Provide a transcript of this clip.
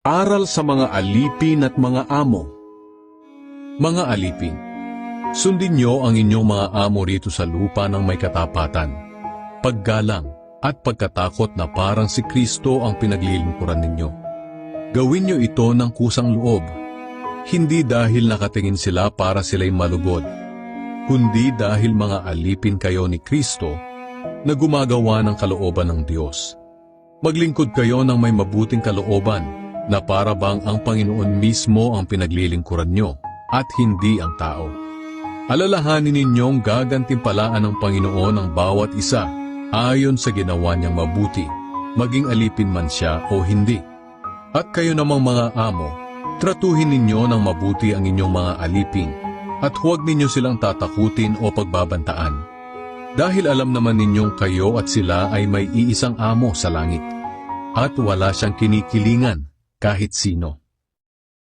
Aral sa mga alipin at mga amo. Mga alipin, sundin niyo ang inyong mga amo rito sa lupa ng may katapatan, paggalang at pagkatakot na parang si Kristo ang pinaglilingkuran ninyo. Gawin niyo ito ng kusang loob, hindi dahil nakatingin sila para sila'y malugod, kundi dahil mga alipin kayo ni Kristo na gumagawa ng kalooban ng Diyos. Maglingkod kayo ng may mabuting kalooban na para bang ang Panginoon mismo ang pinaglilingkuran nyo at hindi ang tao. Alalahanin ninyong gagantimpalaan ng Panginoon ang bawat isa ayon sa ginawa niyang mabuti, maging alipin man siya o hindi. At kayo namang mga amo, tratuhin ninyo ng mabuti ang inyong mga alipin at huwag ninyo silang tatakutin o pagbabantaan. Dahil alam naman ninyong kayo at sila ay may iisang amo sa langit at wala siyang kinikilingan kahit sino.